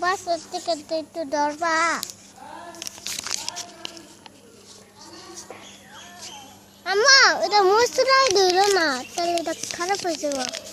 বাসার থেকে তো একটু ধরবা আম্মা এটা মশলাই ধরো না তাহলে এটা খারাপ হয়ে যাবে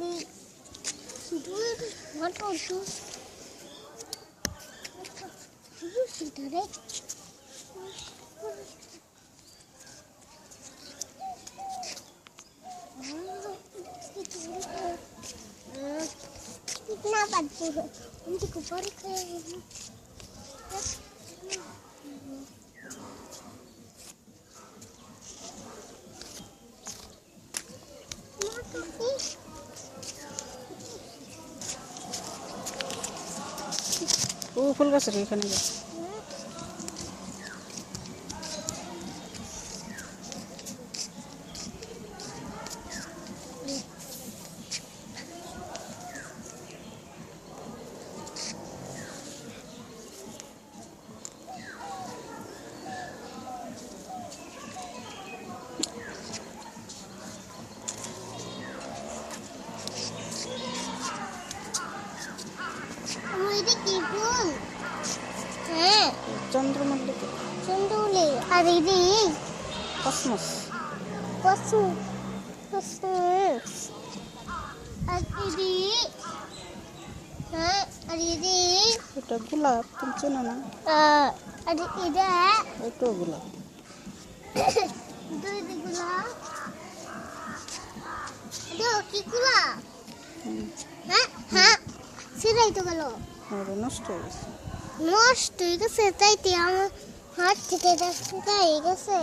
Ну, вот он, что? Что ты сидишь, да? Ну, ты сидишь, да? Ну, ты ও ফুল গাছের এখানে যা। চন্দ্রমল্লিকা। চন্দ্রমল্লি আর এদি কসমস। Cosmos cosmos. আর এদি হ্যাঁ আর এদি এটা গোলাপ তুমি চেনো না? আর এটা এটা গোলাপ। দুই গোলাপ। দেখো কি গোলাপ? হ্যাঁ হ্যাঁ সেটাই তো গেল। নষ্ট হয়ে গেছে। নষ্ট হয়ে গেছে তাই তো আমার হাত থেকে এটা সেটাই গেছে